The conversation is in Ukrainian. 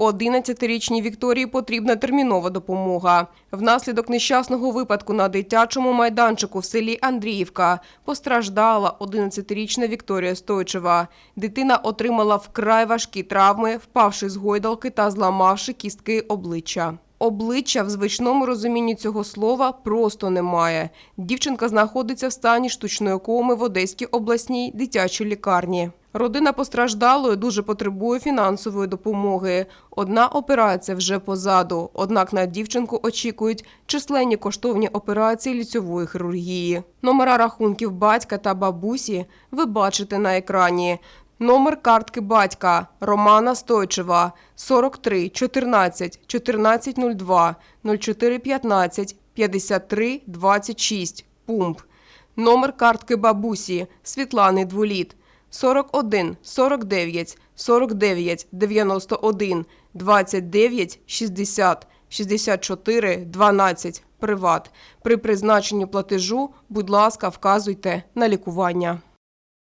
11-річній Вікторії потрібна термінова допомога. Внаслідок нещасного випадку на дитячому майданчику в селі Андріївка постраждала 11-річна Вікторія Стойчева. Дитина отримала вкрай важкі травми, впавши з гойдалки та зламавши кістки обличчя. Обличчя в звичному розумінні цього слова просто немає. Дівчинка знаходиться в стані штучної коми в Одеській обласній дитячій лікарні. Родина постраждалої дуже потребує фінансової допомоги. Одна операція вже позаду, однак на дівчинку очікують численні коштовні операції ліцьової хірургії. Номера рахунків батька та бабусі ви бачите на екрані. Номер картки батька Романа Стойчева 43 14 1402 0415 53 26 пумп. Номер картки бабусі Світлани Дволіт 41 49 49 91 29 60 64 12 приват. При призначенні платежу, будь ласка, вказуйте на лікування.